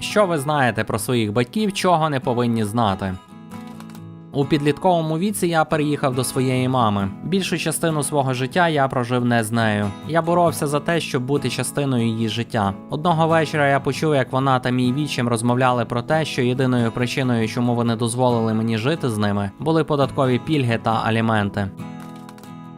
Що ви знаєте про своїх батьків, чого не повинні знати? У підлітковому віці я переїхав до своєї мами. Більшу частину свого життя я прожив не з нею. Я боровся за те, щоб бути частиною її життя. Одного вечора я почув, як вона та мій вічим розмовляли про те, що єдиною причиною, чому вони дозволили мені жити з ними, були податкові пільги та аліменти.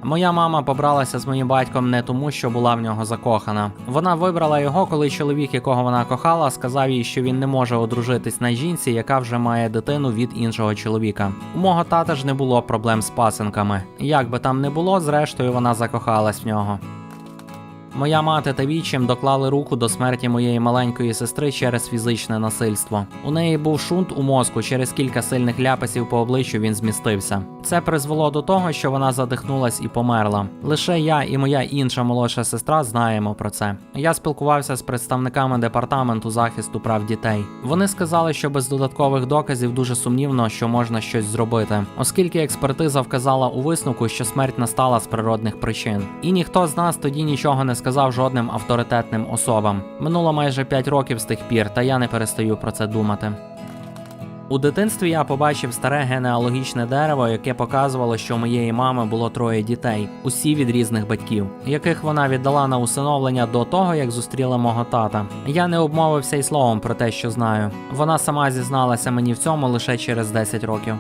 Моя мама побралася з моїм батьком не тому, що була в нього закохана. Вона вибрала його, коли чоловік, якого вона кохала, сказав їй, що він не може одружитись на жінці, яка вже має дитину від іншого чоловіка. У мого тата ж не було проблем з пасенками. Як би там не було, зрештою вона закохалась в нього. Моя мати та вічим доклали руку до смерті моєї маленької сестри через фізичне насильство. У неї був шунт у мозку, через кілька сильних ляпасів по обличчю він змістився. Це призвело до того, що вона задихнулась і померла. Лише я і моя інша молодша сестра знаємо про це. Я спілкувався з представниками департаменту захисту прав дітей. Вони сказали, що без додаткових доказів дуже сумнівно, що можна щось зробити, оскільки експертиза вказала у висновку, що смерть настала з природних причин. І ніхто з нас тоді нічого не сказав жодним авторитетним особам. Минуло майже 5 років з тих пір, та я не перестаю про це думати. У дитинстві я побачив старе генеалогічне дерево, яке показувало, що у моєї мами було троє дітей, усі від різних батьків, яких вона віддала на усиновлення до того, як зустріла мого тата. Я не обмовився й словом про те, що знаю. Вона сама зізналася мені в цьому лише через 10 років.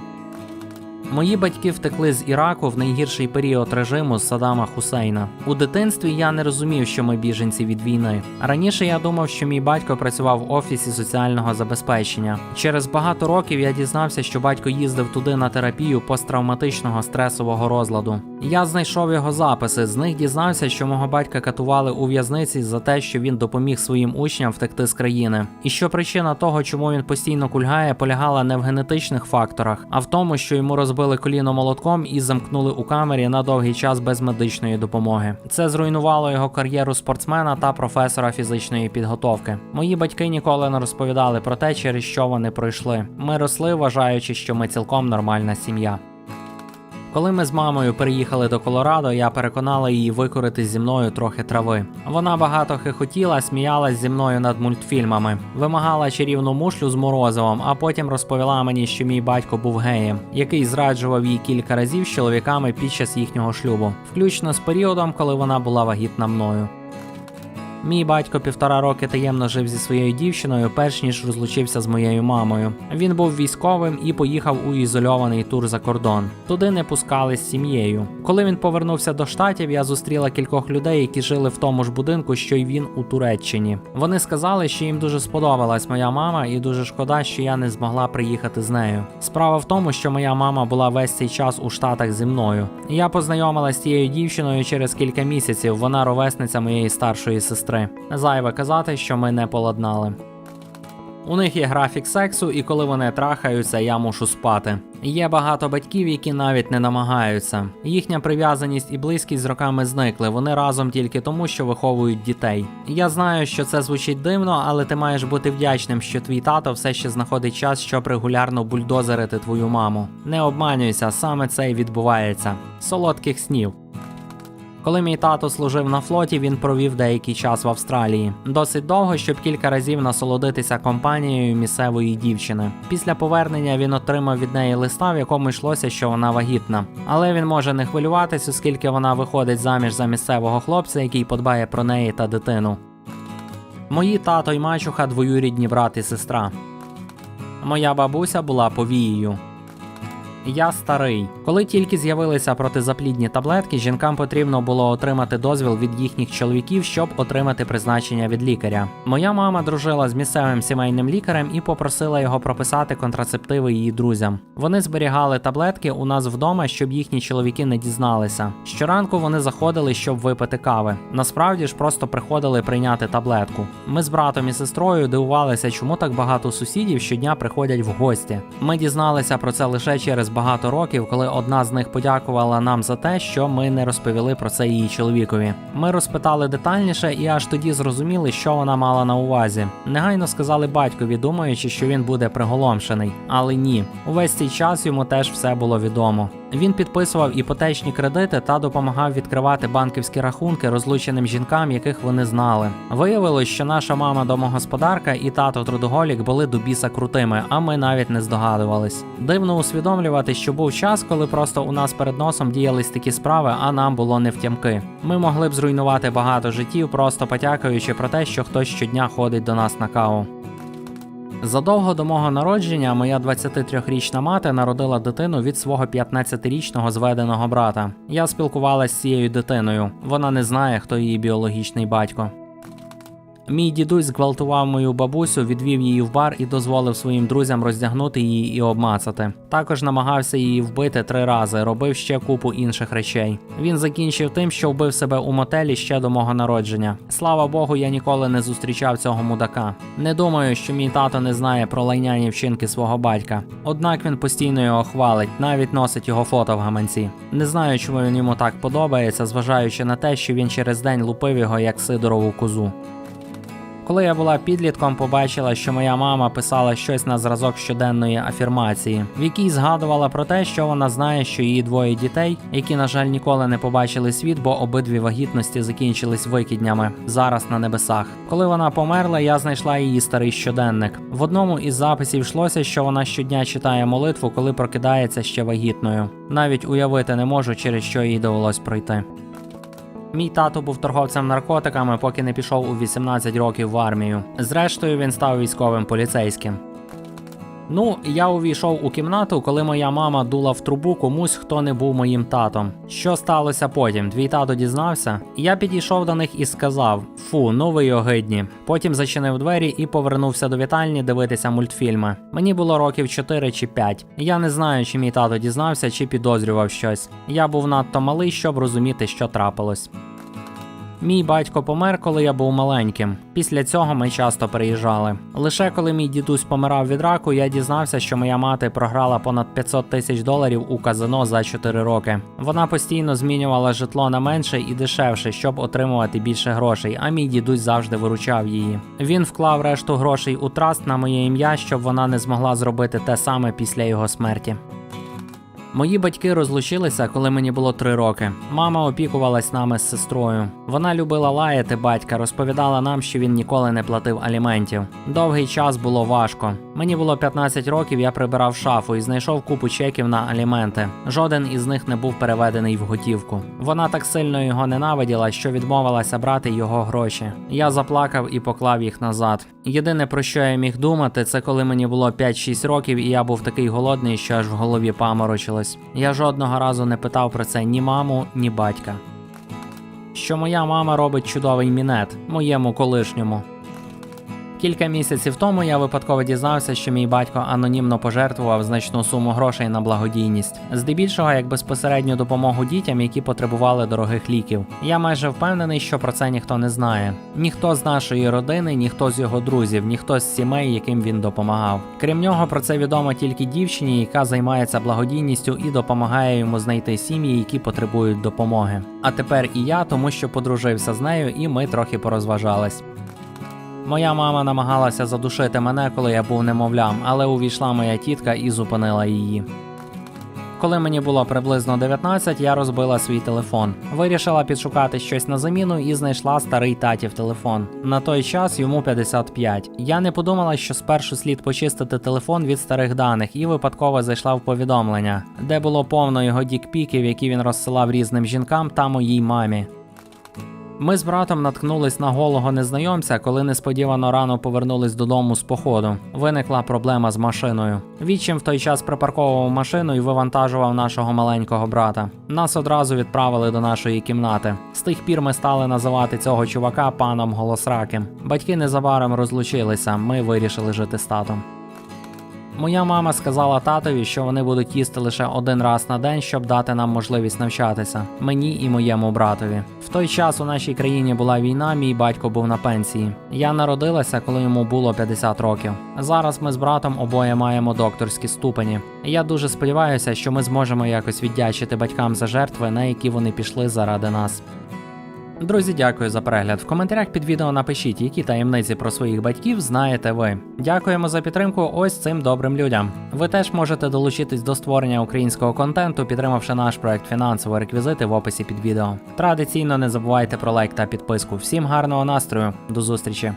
Мої батьки втекли з Іраку в найгірший період режиму з Саддама Хусейна. У дитинстві я не розумів, що ми біженці від війни. Раніше я думав, що мій батько працював в офісі соціального забезпечення. Через багато років я дізнався, що батько їздив туди на терапію посттравматичного стресового розладу. Я знайшов його записи. З них дізнався, що мого батька катували у в'язниці за те, що він допоміг своїм учням втекти з країни. І що причина того, чому він постійно кульгає, полягала не в генетичних факторах, а в тому, що йому розбили коліно молотком і замкнули у камері на довгий час без медичної допомоги. Це зруйнувало його кар'єру спортсмена та професора фізичної підготовки. Мої батьки ніколи не розповідали про те, через що вони пройшли. Ми росли, вважаючи, що ми цілком нормальна сім'я. Коли ми з мамою переїхали до Колорадо, я переконала її викорити зі мною трохи трави. Вона багато хихотіла, сміялась зі мною над мультфільмами, вимагала чарівну мушлю з морозивом, а потім розповіла мені, що мій батько був геєм, який зраджував її кілька разів з чоловіками під час їхнього шлюбу, включно з періодом, коли вона була вагітна мною. Мій батько півтора роки таємно жив зі своєю дівчиною, перш ніж розлучився з моєю мамою. Він був військовим і поїхав у ізольований тур за кордон. Туди не пускали з сім'єю. Коли він повернувся до штатів, я зустріла кількох людей, які жили в тому ж будинку, що й він у Туреччині. Вони сказали, що їм дуже сподобалась моя мама, і дуже шкода, що я не змогла приїхати з нею. Справа в тому, що моя мама була весь цей час у штатах зі мною. Я познайомилася з тією дівчиною через кілька місяців. Вона ровесниця моєї старшої сестри. Зайве казати, що ми не поладнали. У них є графік сексу, і коли вони трахаються, я мушу спати. Є багато батьків, які навіть не намагаються. Їхня прив'язаність і близькість з роками зникли. Вони разом тільки тому, що виховують дітей. Я знаю, що це звучить дивно, але ти маєш бути вдячним, що твій тато все ще знаходить час, щоб регулярно бульдозерити твою маму. Не обманюйся, саме це і відбувається. Солодких снів. Коли мій тато служив на флоті, він провів деякий час в Австралії. Досить довго, щоб кілька разів насолодитися компанією місцевої дівчини. Після повернення він отримав від неї листа, в якому йшлося, що вона вагітна. Але він може не хвилюватись, оскільки вона виходить заміж за місцевого хлопця, який подбає про неї та дитину. Мої тато й мачуха двоюрідні брат і сестра. Моя бабуся була повією. Я старий. Коли тільки з'явилися протизаплідні таблетки, жінкам потрібно було отримати дозвіл від їхніх чоловіків, щоб отримати призначення від лікаря. Моя мама дружила з місцевим сімейним лікарем і попросила його прописати контрацептиви її друзям. Вони зберігали таблетки у нас вдома, щоб їхні чоловіки не дізналися. Щоранку вони заходили, щоб випити кави. Насправді ж просто приходили прийняти таблетку. Ми з братом і сестрою дивувалися, чому так багато сусідів щодня приходять в гості. Ми дізналися про це лише через багато років, коли одна з них подякувала нам за те, що ми не розповіли про це її чоловікові. Ми розпитали детальніше і аж тоді зрозуміли, що вона мала на увазі. Негайно сказали батькові, думаючи, що він буде приголомшений. Але ні, увесь цей час йому теж все було відомо. Він підписував іпотечні кредити та допомагав відкривати банківські рахунки розлученим жінкам, яких вони знали. Виявилось, що наша мама домогосподарка і тато трудоголік були до біса крутими, а ми навіть не здогадувались. Дивно усвідомлювати, що був час, коли просто у нас перед носом діялись такі справи, а нам було не втямки. Ми могли б зруйнувати багато життів, просто потякаючи про те, що хтось щодня ходить до нас на каву. Задовго до мого народження моя 23-річна мати народила дитину від свого 15-річного зведеного брата. Я спілкувалася з цією дитиною. Вона не знає, хто її біологічний батько. Мій дідусь зґвалтував мою бабусю, відвів її в бар і дозволив своїм друзям роздягнути її і обмацати. Також намагався її вбити три рази, робив ще купу інших речей. Він закінчив тим, що вбив себе у мотелі ще до мого народження. Слава Богу, я ніколи не зустрічав цього мудака. Не думаю, що мій тато не знає про лайняні вчинки свого батька. Однак він постійно його хвалить, навіть носить його фото в гаманці. Не знаю, чому він йому так подобається, зважаючи на те, що він через день лупив його як сидорову козу. Коли я була підлітком, побачила, що моя мама писала щось на зразок щоденної афірмації, в якій згадувала про те, що вона знає, що її двоє дітей, які, на жаль, ніколи не побачили світ, бо обидві вагітності закінчились викиднями зараз на небесах. Коли вона померла, я знайшла її старий щоденник. В одному із записів йшлося, що вона щодня читає молитву, коли прокидається ще вагітною. Навіть уявити не можу, через що їй довелось пройти. Мій тато був торговцем наркотиками, поки не пішов у 18 років в армію. Зрештою, він став військовим поліцейським. Ну, я увійшов у кімнату, коли моя мама дула в трубу комусь, хто не був моїм татом. Що сталося потім? Твій тато дізнався? Я підійшов до них і сказав: Фу, ну ви огидні. Потім зачинив двері і повернувся до вітальні дивитися мультфільми. Мені було років 4 чи 5. Я не знаю, чи мій тато дізнався, чи підозрював щось. Я був надто малий, щоб розуміти, що трапилось. Мій батько помер, коли я був маленьким. Після цього ми часто приїжджали. Лише коли мій дідусь помирав від раку, я дізнався, що моя мати програла понад 500 тисяч доларів у казино за 4 роки. Вона постійно змінювала житло на менше і дешевше, щоб отримувати більше грошей. А мій дідусь завжди виручав її. Він вклав решту грошей у траст на моє ім'я, щоб вона не змогла зробити те саме після його смерті. Мої батьки розлучилися, коли мені було три роки. Мама опікувалась нами з сестрою. Вона любила лаяти батька, розповідала нам, що він ніколи не платив аліментів. Довгий час було важко. Мені було 15 років, я прибирав шафу і знайшов купу чеків на аліменти. Жоден із них не був переведений в готівку. Вона так сильно його ненавиділа, що відмовилася брати його гроші. Я заплакав і поклав їх назад. Єдине про що я міг думати, це коли мені було 5-6 років, і я був такий голодний, що аж в голові паморочилось. Я жодного разу не питав про це ні маму, ні батька. Що моя мама робить чудовий мінет моєму колишньому. Кілька місяців тому я випадково дізнався, що мій батько анонімно пожертвував значну суму грошей на благодійність, здебільшого як безпосередню допомогу дітям, які потребували дорогих ліків. Я майже впевнений, що про це ніхто не знає. Ніхто з нашої родини, ніхто з його друзів, ніхто з сімей, яким він допомагав. Крім нього, про це відомо тільки дівчині, яка займається благодійністю і допомагає йому знайти сім'ї, які потребують допомоги. А тепер і я, тому що подружився з нею, і ми трохи порозважались. Моя мама намагалася задушити мене, коли я був немовлям, але увійшла моя тітка і зупинила її. Коли мені було приблизно 19, я розбила свій телефон. Вирішила підшукати щось на заміну і знайшла старий татів телефон. На той час йому 55. Я не подумала, що спершу слід почистити телефон від старих даних, і випадково зайшла в повідомлення, де було повно його дікпіків, які він розсилав різним жінкам та моїй мамі. Ми з братом наткнулись на голого незнайомця, коли несподівано рано повернулись додому з походу. Виникла проблема з машиною. Відчим в той час припарковував машину і вивантажував нашого маленького брата. Нас одразу відправили до нашої кімнати. З тих пір ми стали називати цього чувака паном Голосраким. Батьки незабаром розлучилися. Ми вирішили жити з татом. Моя мама сказала татові, що вони будуть їсти лише один раз на день, щоб дати нам можливість навчатися мені і моєму братові. В той час у нашій країні була війна, мій батько був на пенсії. Я народилася, коли йому було 50 років. Зараз ми з братом обоє маємо докторські ступені. Я дуже сподіваюся, що ми зможемо якось віддячити батькам за жертви, на які вони пішли заради нас. Друзі, дякую за перегляд. В коментарях під відео напишіть, які таємниці про своїх батьків знаєте ви. Дякуємо за підтримку ось цим добрим людям. Ви теж можете долучитись до створення українського контенту, підтримавши наш проект фінансово реквізити в описі під відео. Традиційно не забувайте про лайк та підписку. Всім гарного настрою, до зустрічі!